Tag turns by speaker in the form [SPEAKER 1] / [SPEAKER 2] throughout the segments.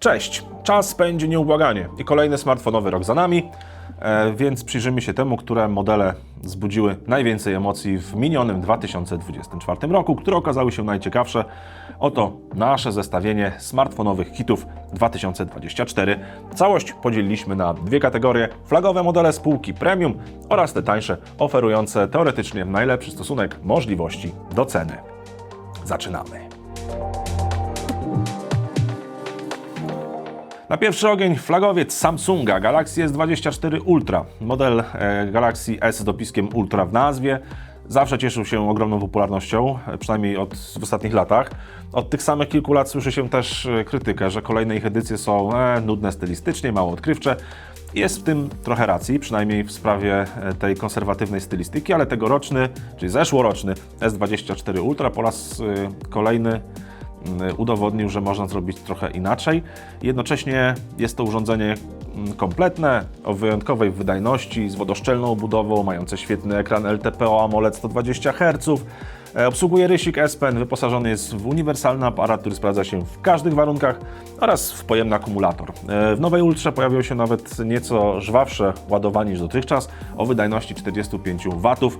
[SPEAKER 1] Cześć! Czas pędzi nieubłaganie i kolejny smartfonowy rok za nami, e, więc przyjrzymy się temu, które modele wzbudziły najwięcej emocji w minionym 2024 roku, które okazały się najciekawsze. Oto nasze zestawienie smartfonowych hitów 2024. Całość podzieliliśmy na dwie kategorie: flagowe modele spółki premium oraz te tańsze, oferujące teoretycznie najlepszy stosunek możliwości do ceny. Zaczynamy. Na pierwszy ogień flagowiec Samsunga Galaxy S24 Ultra. Model e, Galaxy S z dopiskiem Ultra w nazwie. Zawsze cieszył się ogromną popularnością, e, przynajmniej od, w ostatnich latach. Od tych samych kilku lat słyszy się też e, krytykę, że kolejne ich edycje są e, nudne stylistycznie, mało odkrywcze. Jest w tym trochę racji, przynajmniej w sprawie tej konserwatywnej stylistyki, ale tegoroczny, czyli zeszłoroczny S24 Ultra po raz kolejny udowodnił, że można zrobić trochę inaczej. Jednocześnie jest to urządzenie mm, kompletne, o wyjątkowej wydajności, z wodoszczelną obudową, mające świetny ekran LTPO AMOLED 120 Hz. E, Obsługuje rysik S Pen, wyposażony jest w uniwersalny aparat, który sprawdza się w każdych warunkach oraz w pojemny akumulator. E, W nowej Ultrze pojawiło się nawet nieco żwawsze ładowanie niż dotychczas o wydajności 45 W.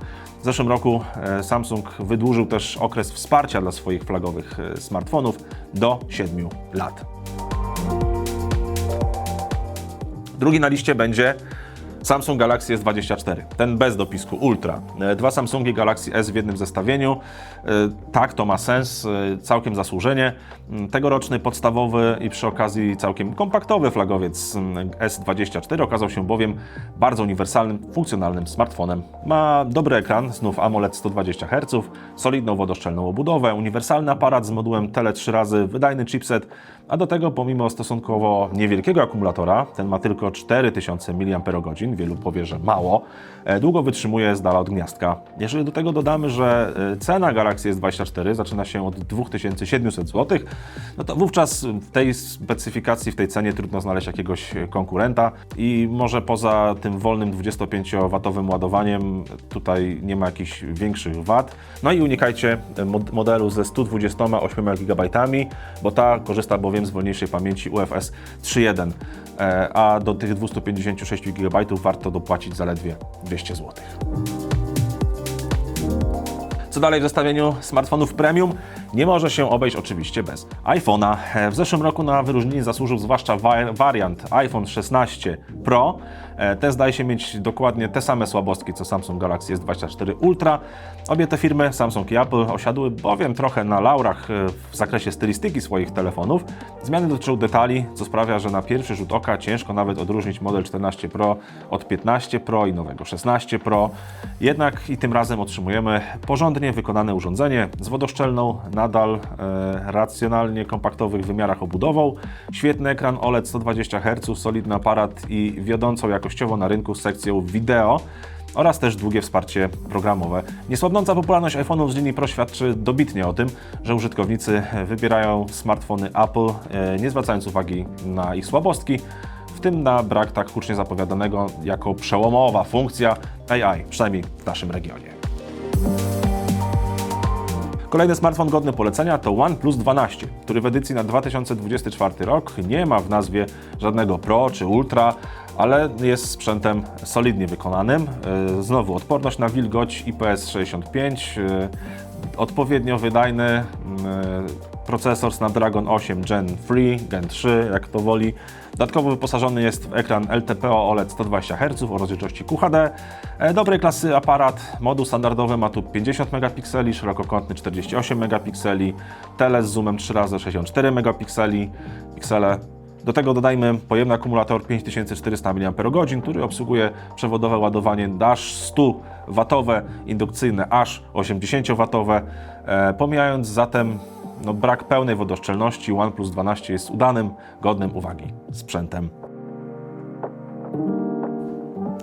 [SPEAKER 1] W zeszłym roku e, Samsung wydłużył też okres wsparcia dla swoich flagowych smartfonów do 7 lat. Drugi na liście będzie Samsung Galaxy S24, ten bez dopisku Ultra. E, Dwa Samsungi Galaxy S w jednym zestawieniu. E, Tak, to ma sens, e, całkiem zasłużenie. Mm, Tegoroczny podstawowy i przy okazji całkiem kompaktowy flagowiec mm, S24 okazał się bowiem bardzo uniwersalnym, funkcjonalnym smartfonem. Ma dobry ekran, znów AMOLED 120 Hz, solidną wodoszczelną obudowę, uniwersalny aparat z modułem Tele 3 razy, wydajny chipset, a do tego pomimo stosunkowo niewielkiego akumulatora, ten ma tylko 4000 mAh, wielu powie, że mało, e, długo wytrzymuje z dala od gniazdka. Jeżeli do tego dodamy, że e, cena Galaxy S24 zaczyna się od 2700 zł, no to wówczas w tej specyfikacji, w tej cenie trudno znaleźć jakiegoś konkurenta i może poza tym wolnym 25W ładowaniem tutaj nie ma jakichś większych wad. No i unikajcie mod- modelu ze 128 GB, bo ta korzysta bowiem z wolniejszej pamięci UFS 3.1, e, a do tych 256 GB warto dopłacić zaledwie 200 zł. Co dalej w zestawieniu smartfonów premium? Nie może się obejść oczywiście bez iPhone'a. W zeszłym roku na wyróżnienie zasłużył zwłaszcza wa- wariant iPhone 16 Pro. E, Ten zdaje się mieć dokładnie te same słabostki co Samsung Galaxy S24 Ultra. Obie te firmy, Samsung i Apple, osiadły bowiem trochę na laurach e, w zakresie stylistyki swoich telefonów. Zmiany dotyczą detali, co sprawia, że na pierwszy rzut oka ciężko nawet odróżnić model 14 Pro od 15 Pro i nowego 16 Pro. Jednak i tym razem otrzymujemy porządnie wykonane urządzenie z wodoszczelną, nadal e, racjonalnie kompaktowych wymiarach obudową, świetny ekran OLED 120 Hz, solidny aparat i wiodącą jakościowo na rynku sekcją wideo oraz też długie wsparcie programowe. Niesłabnąca popularność iPhone'ów z linii Pro świadczy dobitnie o tym, że użytkownicy wybierają smartfony Apple, e, nie zwracając uwagi na ich słabostki, w tym na brak tak hucznie zapowiadanego jako przełomowa funkcja AI, przynajmniej w naszym regionie. Kolejny smartfon godny polecenia to OnePlus 12, który w edycji na 2024 rok nie ma w nazwie żadnego Pro czy Ultra, ale jest sprzętem solidnie wykonanym. Yy, Znowu odporność na wilgoć IPS65, yy, odpowiednio wydajny yy, procesor Snapdragon 8 Gen 3, Gen 3, jak to woli. Dodatkowo wyposażony jest w ekran LTPO OLED 120 Hz o rozdzielczości QHD. E, Dobrej klasy aparat, moduł standardowy ma tu 50 megapikseli, szerokokątny 48 megapikseli, tele z zoomem 3x64 megapikseli, piksele. Do tego dodajmy pojemny akumulator 5400 mAh, który obsługuje przewodowe ładowanie aż 100W, indukcyjne aż 80W. E, pomijając zatem no, brak pełnej wodoszczelności, OnePlus 12 jest udanym, godnym uwagi sprzętem.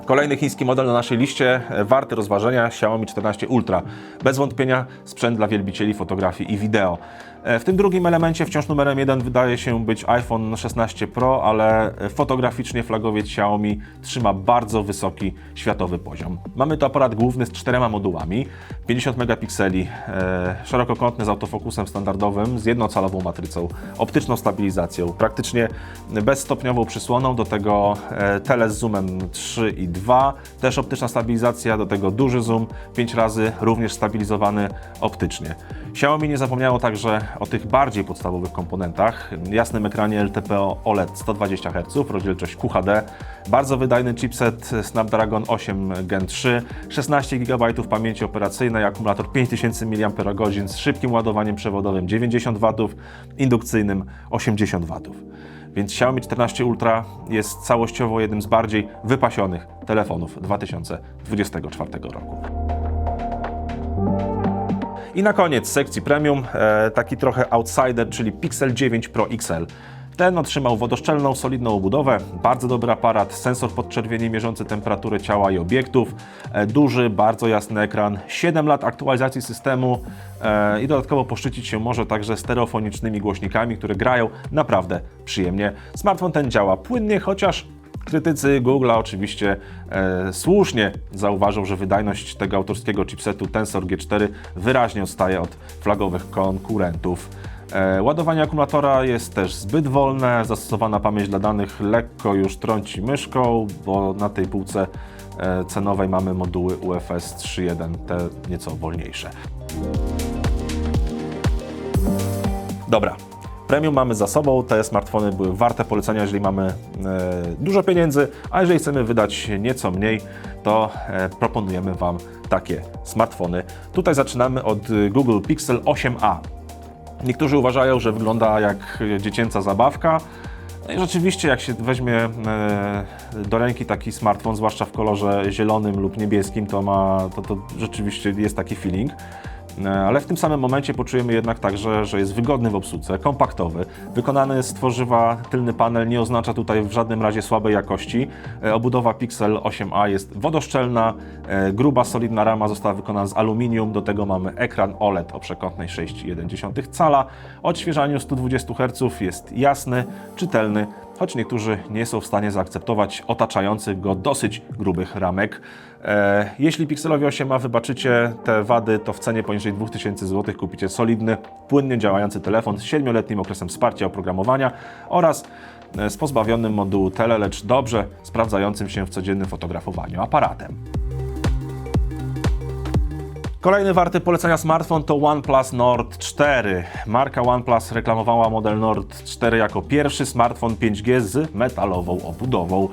[SPEAKER 1] Kolejny chiński model na naszej liście, e, warty rozważenia, Xiaomi 14 Ultra. Bez wątpienia sprzęt dla wielbicieli fotografii i wideo. E, W tym drugim elemencie wciąż numerem jeden wydaje się być iPhone 16 Pro, ale fotograficznie flagowiec Xiaomi trzyma bardzo wysoki światowy poziom. Mamy tu aparat główny z czterema modułami, 50 megapikseli, e, szerokokątny z autofokusem standardowym, z jednocalową matrycą, optyczną stabilizacją, praktycznie bezstopniową przysłoną, do tego e, tele z zoomem 3 i 2, też optyczna stabilizacja, do tego duży zoom, 5 razy, również stabilizowany optycznie. Xiaomi nie zapomniało także o tych bardziej podstawowych komponentach. Jasnym ekranie LTPO OLED 120 Hz, rozdzielczość QHD, bardzo wydajny chipset Snapdragon 8 Gen 3, 16 GB pamięci operacyjnej, akumulator 5000 mAh z szybkim ładowaniem przewodowym 90 W, indukcyjnym 80 W. Więc Xiaomi 14 Ultra jest całościowo jednym z bardziej wypasionych telefonów 2024 roku. I na koniec sekcji premium, e, taki trochę outsider, czyli Pixel 9 Pro XL. Ten otrzymał wodoszczelną, solidną obudowę, bardzo dobry aparat, sensor podczerwieni mierzący temperaturę ciała i obiektów, e, duży, bardzo jasny ekran, 7 lat aktualizacji systemu e, i dodatkowo poszczycić się może także stereofonicznymi głośnikami, które grają naprawdę przyjemnie. Smartfon ten działa płynnie, chociaż Krytycy Google'a oczywiście e, słusznie zauważą, że wydajność tego autorskiego chipsetu Tensor G4 wyraźnie odstaje od flagowych konkurentów. E, ładowanie akumulatora jest też zbyt wolne, zastosowana pamięć dla danych lekko już trąci myszką, bo na tej półce e, cenowej mamy moduły UFS 3.1, te nieco wolniejsze. Dobra, premium mamy za sobą, te smartfony były warte polecenia, jeżeli mamy e, dużo pieniędzy, a jeżeli chcemy wydać nieco mniej, to proponujemy Wam takie smartfony. Tutaj zaczynamy od Google Pixel 8a. Niektórzy uważają, że wygląda jak dziecięca zabawka. No i rzeczywiście, jak się weźmie e, do ręki taki smartfon, zwłaszcza w kolorze zielonym lub niebieskim, to ma, to, to rzeczywiście jest taki feeling. E, Ale w tym samym momencie poczujemy jednak także, że jest wygodny w obsłudze, kompaktowy, wykonany z tworzywa tylny panel nie oznacza tutaj w żadnym razie słabej jakości. E, Obudowa Pixel 8a jest wodoszczelna, e, gruba, solidna rama została wykonana z aluminium, do tego mamy ekran OLED o przekątnej 6,1 cala. Odświeżaniu 120 Hz jest jasny, czytelny, choć niektórzy nie są w stanie zaakceptować otaczających go dosyć grubych ramek. E, jeśli Pixelowi 8a wybaczycie te wady, to w cenie poniżej 2000 zł kupicie solidny, płynnie działający telefon z 7-letnim okresem wsparcia oprogramowania oraz e, z pozbawionym modułu tele, lecz dobrze sprawdzającym się w codziennym fotografowaniu aparatem. Kolejny warty polecenia smartfon to OnePlus Nord 4. Marka OnePlus reklamowała model Nord 4 jako pierwszy smartfon 5G z metalową obudową.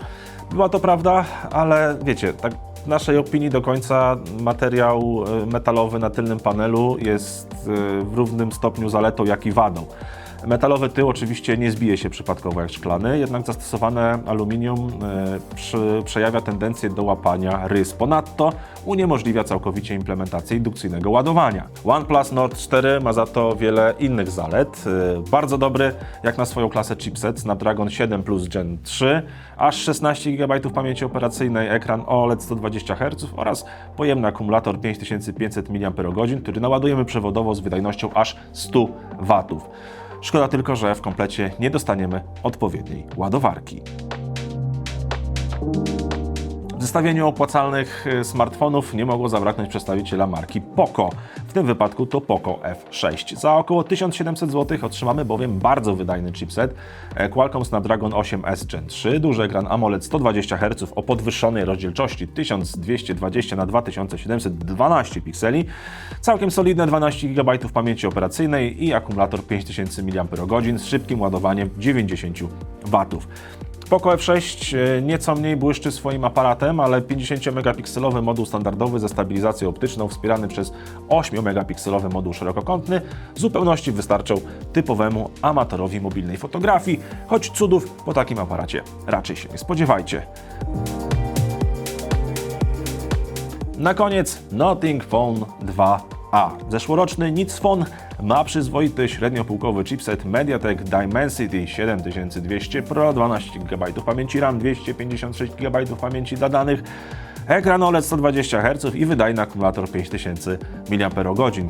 [SPEAKER 1] Była to prawda, ale wiecie, tak w naszej opinii do końca materiał e, metalowy na tylnym panelu jest e, w równym stopniu zaletą jak i wadą. Metalowy tył oczywiście nie zbije się przypadkowo jak szklany, jednak zastosowane aluminium e, przy, przejawia tendencję do łapania rys. Ponadto uniemożliwia całkowicie implementację indukcyjnego ładowania. OnePlus Nord 4 ma za to wiele innych zalet. E, Bardzo dobry, jak na swoją klasę chipset Snapdragon 7 Plus Gen 3, aż 16 GB pamięci operacyjnej, ekran OLED 120 Hz oraz pojemny akumulator 5500 mAh, który naładujemy przewodowo z wydajnością aż 100 W. Szkoda tylko, że w komplecie nie dostaniemy odpowiedniej ładowarki. Zestawieniu opłacalnych y, smartfonów nie mogło zabraknąć przedstawiciela marki Poco. W tym wypadku to Poco F6. Za około 1700 zł otrzymamy bowiem bardzo wydajny chipset e, Qualcomm Snapdragon 8S Gen 3, duży ekran AMOLED 120 Hz o podwyższonej rozdzielczości 1220 x 2712 pikseli, całkiem solidne 12 GB pamięci operacyjnej i akumulator 5000 mAh z szybkim ładowaniem 90 W. Poco F6 e, nieco mniej błyszczy swoim aparatem, ale 50-megapikselowy moduł standardowy ze stabilizacją optyczną wspierany przez 8-megapikselowy moduł szerokokątny w zupełności wystarczą typowemu amatorowi mobilnej fotografii, choć cudów po takim aparacie raczej się nie spodziewajcie. Na koniec Nothing Phone 2 A. Zeszłoroczny Nic Phone ma przyzwoity średniopółkowy chipset MediaTek Dimensity 7200 Pro, 12 GB pamięci RAM, 256 GB pamięci dla danych, ekran OLED 120 Hz i wydajny akumulator 5000 mAh,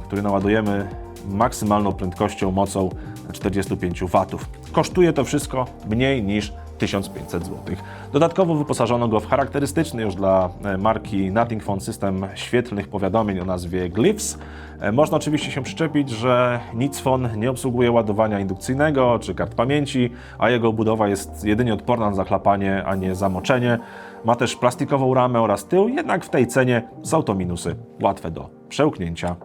[SPEAKER 1] który naładujemy maksymalną prędkością, mocą 45 W. Kosztuje to wszystko mniej niż 1500 zł. Dodatkowo wyposażono go w charakterystyczny już dla e, marki Nothing Phone system świetlnych powiadomień o nazwie Glyphs. E, Można oczywiście się przyczepić, że nic nie obsługuje ładowania indukcyjnego czy kart pamięci, a jego budowa jest jedynie odporna na zachlapanie, a nie zamoczenie. Ma też plastikową ramę oraz tył, jednak w tej cenie są to minusy łatwe do przełknięcia.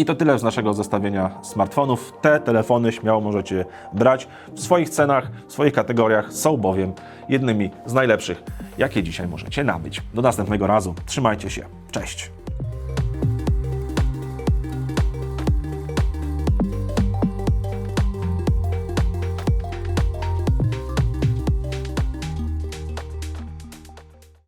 [SPEAKER 1] I to tyle z naszego zestawienia smartfonów. Te telefony śmiało możecie brać w swoich cenach, w swoich kategoriach, są bowiem jednymi z najlepszych, jakie dzisiaj możecie nabyć. Do następnego razu. Trzymajcie się. Cześć.